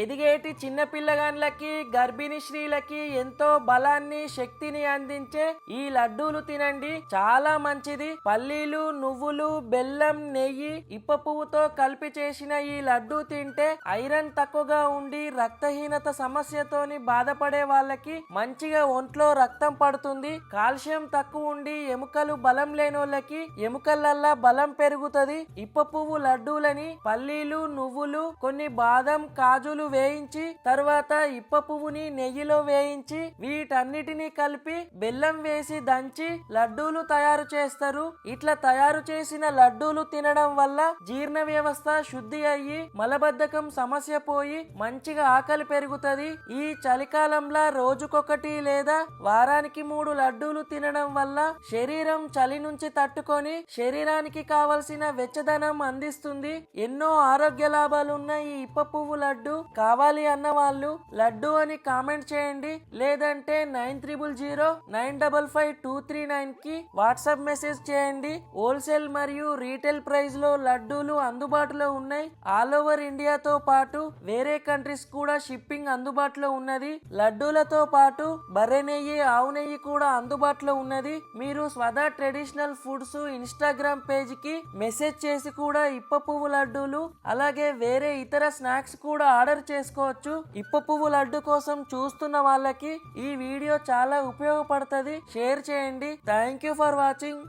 ఎదిగేటి చిన్నపిల్లగాన్లకి గర్భిణీ స్త్రీలకి ఎంతో బలాన్ని శక్తిని అందించే ఈ లడ్డూలు తినండి. చాలా మంచిది. పల్లీలు నువ్వులు బెల్లం నెయ్యి ఇప్ప పువ్వుతో కలిపి చేసిన ఈ లడ్డూ తింటే ఐరన్ తక్కువగా ఉండి రక్తహీనత సమస్యతోని బాధపడే వాళ్ళకి మంచిగా ఒంట్లో రక్తం పడుతుంది. కాల్షియం తక్కువ ఉండి ఎముకలు బలం లేనోళ్ళకి ఎముకలల్లా బలం పెరుగుతది. ఇప్ప పువ్వు లడ్డూలని పల్లీలు నువ్వులు కొన్ని బాదం కాజులు వేయించి తర్వాత ఇప్ప పువ్వుని నెయ్యిలో వేయించి వీటన్నిటిని కలిపి బెల్లం వేసి దంచి లడ్డూలు తయారు చేస్తారు. ఇట్లా తయారు చేసిన లడ్డూలు తినడం వల్ల జీర్ణ వ్యవస్థ శుద్ధి అయ్యి మలబద్ధకం సమస్య పోయి మంచిగా ఆకలి పెరుగుతుంది. ఈ చలికాలంలో రోజుకొకటి లేదా వారానికి మూడు లడ్డూలు తినడం వల్ల శరీరం చలి నుంచి తట్టుకొని శరీరానికి కావలసిన వెచ్చదనం అందిస్తుంది. ఎన్నో ఆరోగ్య లాభాలున్న ఈ ఇప్ప పువ్వు లడ్డు కావాలి అన్న వాళ్ళు లడ్డు అని కామెంట్ చేయండి. లేదంటే nine triple zero nine double five two three నైన్కి వాట్సాప్ మెసేజ్ చేయండి. హోల్సేల్ మరియు రీటైల్ ప్రైస్లో లడ్డూలు అందుబాటులో ఉన్నాయి. ఆల్ ఓవర్ ఇండియాతో పాటు వేరే కంట్రీస్ కూడా షిప్పింగ్ అందుబాటులో ఉన్నది. లడ్డూలతో పాటు బర్రె నెయ్యి ఆవు నెయ్యి కూడా అందుబాటులో ఉన్నది. మీరు స్వదా ట్రెడిషనల్ ఫుడ్స్ ఇన్స్టాగ్రామ్ పేజ్కి మెసేజ్ చేసి కూడా ఇప్ప పువ్వు లడ్డూలు అలాగే వేరే ఇతర స్నాక్స్ కూడా ఆర్డర్ చేసుకోవచ్చు. ఇప్ప పువ్వు లడ్డు కోసం చూస్తున్న వాళ్ళకి ఈ వీడియో చాలా ఉపయోగపడుతుంది. షేర్ చేయండి. Thank you for watching